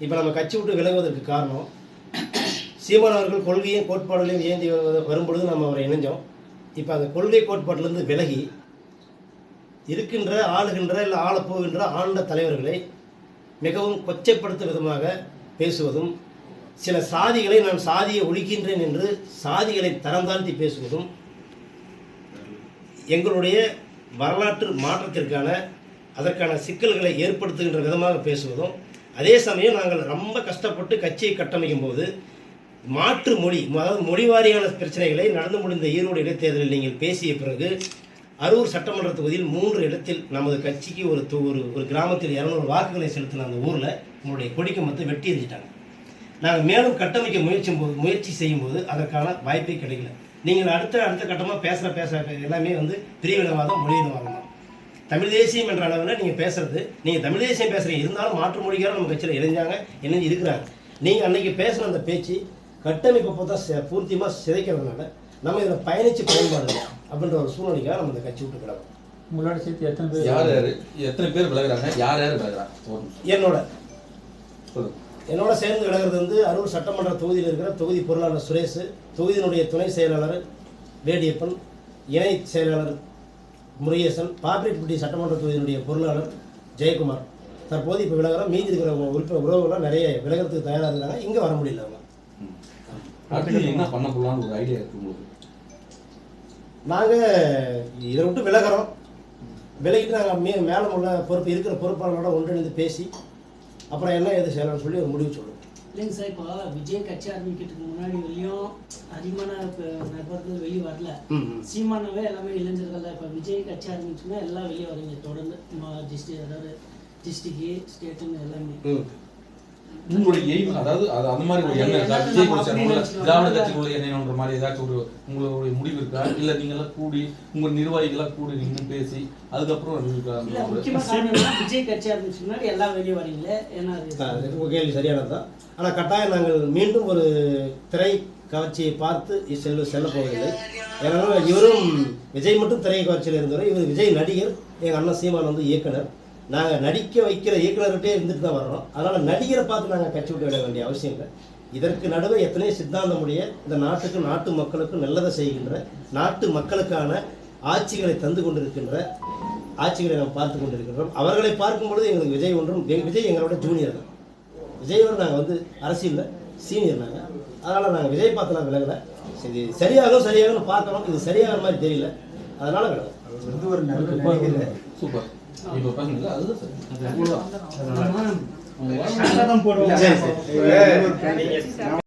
இப்போ நம்ம கட்சி விட்டு விலகுவதற்கு காரணம் சீமான் அவர்கள் கொள்கையும் கோட்பாடுகளையும் ஏந்தி வரும்பொழுது நம்ம அவரை இணைஞ்சோம். இப்போ அந்த கொள்கை கோட்பாட்டிலிருந்து விலகி இருக்கின்ற ஆளுகின்ற இல்லை ஆளப்போகின்ற ஆண்ட தலைவர்களை மிகவும் கொச்சைப்படுத்தும் விதமாக பேசுவதும் சில சாதிகளை நான் சாதியை ஒழிக்கின்றேன் என்று சாதிகளை தரம் தாழ்த்தி பேசுவதும் எங்களுடைய வரலாற்று மாற்றத்திற்கான அதற்கான சிக்கல்களை ஏற்படுத்துகின்ற விதமாக பேசுவதும் அதே சமயம் நாங்கள் ரொம்ப கஷ்டப்பட்டு கட்சியை கட்டமைக்கும் போது மாற்று மொழி அதாவது மொழி வாரியான பிரச்சனைகளை நடந்து முடிந்த ஈரோடு இடைத்தேர்தலில் நீங்கள் பேசிய பிறகு அரூர் சட்டமன்ற தொகுதியில் மூன்று இடத்தில் நமது கட்சிக்கு ஒரு ஒரு ஒரு கிராமத்தில் இரநூறு வாக்குகளை செலுத்தின அந்த ஊரில் உங்களுடைய கொடிக்கு மொத்தம் வெட்டி எரிஞ்சிட்டாங்க நாங்கள் மேலும் கட்டமைக்க முயற்சி போது முயற்சி செய்யும்போது அதற்கான வாய்ப்பே கிடைக்கல. நீங்கள் அடுத்த அடுத்த கட்டமாக பேசுகிற பேச எல்லாமே வந்து பிரிவினவாதம் மொழியினவாதம் தான். தமிழ் தேசியம் என்ற அளவில் நீங்கள் பேசுறது நீங்கள் தமிழ் தேசியம் பேசுகிறீங்க இருந்தாலும் மாற்று மொழிக்காரர் நம்ம கட்சியில் இணைஞ்சாங்க இணைஞ்சு இருக்கிறாங்க. நீங்கள் அன்னைக்கு பேசின அந்த பேச்சு கட்டமைப்பை பார்த்தா பூர்த்தியமாக சிதைக்கிறதுனால நம்ம இதில் பயணித்து பயன்பாடு இல்லை அப்படின்ற ஒரு சூழ்நிலைக்காக நம்ம இந்த கட்சி விட்டு கிடக்கும். உங்களோட சேர்த்து எத்தனை பேர்? யார் யாரு? எத்தனை பேர் விலகுறாங்க? யார் யார் விலகுறாங்க. என்னோட. என்னோட சேர்ந்து விலகிறது வந்து அரூர் சட்டமன்ற தொகுதியில் இருக்கிற தொகுதி பொருளாளர் சுரேஷ் தொகுதியினுடைய துணை செயலாளர் வேடியப்பன் இணை செயலாளர் முருகேசன் பாப்பிரெட்டிப்பட்டி சட்டமன்ற தொகுதியினுடைய பொருளாளர் ஜெயக்குமார். தற்போது இப்போ விலகிறோம் மீதி இருக்கிற உறுப்பினர் உறவுகள்லாம் நிறைய விலகிறதுக்கு தயாராக இருக்காங்க. இங்கே வர முடியல அவங்க. ம். அடுத்து நீங்க என்ன பண்ண போலாம்னு ஒரு ஐடியா இருக்கு உங்களுக்கு? நாங்கள் இதை விட்டு விலகிறோம். விலகிட்டு நாங்கள் மே மேலே உள்ள பொறுப்பு இருக்கிற பொறுப்பாளரோட ஒன்றிணைந்து பேசி அப்புறம் என்ன எது செய்யலாம்னு சொல்லி ஒரு முடிவு சொல்லுவோம். இல்லைங்க சார் இப்போ விஜய் கட்சி ஆரம்பிக்கிறதுக்கு முன்னாடி வெளியும் அதிகமான நபர்கள் வெளியே வரல. சீமானவே எல்லாமே இளைஞர்கள் இப்போ விஜய் கட்சி ஆரம்பிச்சுன்னா எல்லாம் வெளியே வரீங்க தொடர்ந்து டிஸ்ட்ரிக் அதாவது டிஸ்ட்ரிக்ட் ஸ்டேட்டுன்னு எல்லாமே. உங்களுடைய எய்ம் அதாவது அது அந்த மாதிரி ஒரு எண்ணம் இருக்கா? விஜய் கூட திராவிட கட்சிக்குள்ள எண்ணம்ன்ற மாதிரி ஏதாச்சும் ஒரு உங்களுடைய முடிவு இருக்கா? இல்ல நீங்க எல்லாம் கூடி உங்க நிர்வாகிகளா கூடி நின்று பேசி அதுக்கப்புறம் விஜய் கட்சி ஆரம்பிச்சு முன்னாடி எல்லாம் வெளியே வரீங்களே ஏன்னா உங்க கேள்வி சரியானது தான் ஆனால் கட்டாயம் நாங்கள் மீண்டும் ஒரு திரை கவர்ச்சியை பார்த்து செல்ல செல்ல போவதில்லை. ஏன்னா இவரும் விஜய் மட்டும் திரை கவர்ச்சியில் இருந்தவர் இவர் விஜய் நடிகர் எங்கள் அண்ணன் சீமான் வந்து இயக்குனர். நாங்கள் நடிக்க வைக்கிற இயக்குனர்கிட்டே இருந்துட்டு தான் வர்றோம். அதனால் நடிகரை பார்த்து நாங்கள் கட்சி விட்டு விட வேண்டிய அவசியம் இல்லை. இதற்கு நடுவே எத்தனை சித்தாந்தமுடைய இந்த நாட்டுக்கு நாட்டு மக்களுக்கு நல்லதை செய்கின்ற நாட்டு மக்களுக்கான ஆட்சிகளை தந்து கொண்டிருக்கின்ற ஆட்சிகளை நாம் பார்த்து கொண்டிருக்கின்றோம். அவர்களை பார்க்கும் பொழுது எங்களுக்கு விஜய் ஒன்றும் எங்க- விஜய் எங்களோட ஜூனியர் தான். விஜயோட நாங்கள் வந்து அரசியலில் சீனியர் நாங்கள் அதனால் நாங்கள் விஜய் பார்த்து நான் விலகலை. சரி சரியாகும் சரியாகும்னு பார்க்கணும். இது சரியாகிற மாதிரி தெரியல. அதனால விலகும் அவர் வந்து ஒரு நல்ல நடிகர். சூப்பர். இப்ப பாருங்க அதுதான் சார். அவ்வளவுதான். நம்ம